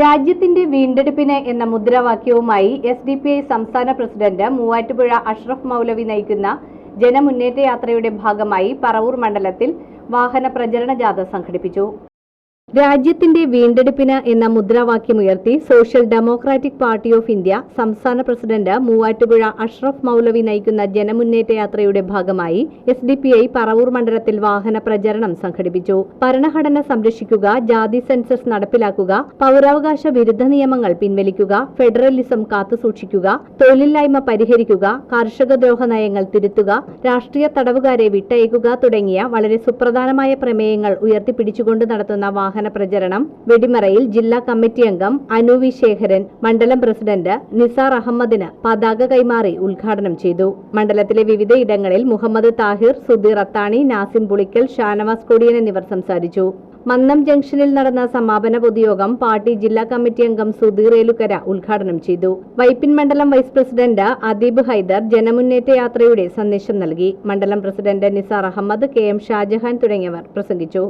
രാജ്യത്തിന്റെ വീണ്ടെടുപ്പിന് എന്ന മുദ്രാവാക്യവുമായി എസ് ഡി പി ഐ സംസ്ഥാന പ്രസിഡന്റ് മൂവാറ്റുപുഴ അഷ്റഫ് മൗലവി നയിക്കുന്ന ജനമുന്നേറ്റ യാത്രയുടെ ഭാഗമായി പറവൂർ മണ്ഡലത്തിൽ വാഹന പ്രചരണ ജാഥ സംഘടിപ്പിച്ചു. രാജ്യത്തിന്റെ വീണ്ടെടുപ്പിന് എന്ന മുദ്രാവാക്യമുയർത്തി Social Democratic Party of India സംസ്ഥാന പ്രസിഡന്റ് മൂവാറ്റുപുഴ അഷ്റഫ് മൗലവി നയിക്കുന്ന ജനമുന്നേറ്റ യാത്രയുടെ ഭാഗമായി S D P I Paravur മണ്ഡലത്തിൽ വാഹന പ്രചരണം സംഘടിപ്പിച്ചു. ഭരണഘടന സംരക്ഷിക്കുക ജാതി സെൻസസ് നടപ്പിലാക്കുക പൗരാവകാശ വിരുദ്ധ നിയമങ്ങൾ പിൻവലിക്കുക ഫെഡറലിസം കാത്തുസൂക്ഷിക്കുക തൊഴിലില്ലായ്മ പരിഹരിക്കുക കർഷകദ്രോഹ നയങ്ങൾ തിരുത്തുക രാഷ്ട്രീയ തടവുകാരെ വിട്ടയക്കുക തുടങ്ങിയ വളരെ സുപ്രധാനമായ പ്രമേയങ്ങൾ ഉയർത്തിപ്പിടിച്ചുകൊണ്ട് നടത്തുന്ന വാഹന പ്രചരണം വെടിമറയിൽ ജില്ലാ കമ്മിറ്റി അംഗം അനു വി ശേഖരൻ മണ്ഡലം പ്രസിഡന്റ് നിസാർ അഹമ്മദിന് പതാക കൈമാറി ഉദ്ഘാടനം ചെയ്തു. മണ്ഡലത്തിലെ വിവിധ ഇടങ്ങളിൽ മുഹമ്മദ് താഹിർ സുധീർ അത്താണി നാസിം പുളിക്കൽ ഷാനവാസ് കൊടിയൻ എന്നിവർ സംസാരിച്ചു. മന്നം ജംഗ്ഷനിൽ നടന്ന സമാപന പൊതുയോഗം പാർട്ടി ജില്ലാ കമ്മിറ്റി അംഗം സുധീർ ഏലുക്കര ഉദ്ഘാടനം ചെയ്തു. വൈപ്പിൻ മണ്ഡലം വൈസ് പ്രസിഡന്റ് അദീബ് ഹൈദർ ജനമുന്നേറ്റ യാത്രയുടെ സന്ദേശം നൽകി. മണ്ഡലം president Nisar Ahammed K M Shajahan തുടങ്ങിയവർ പ്രസംഗിച്ചു.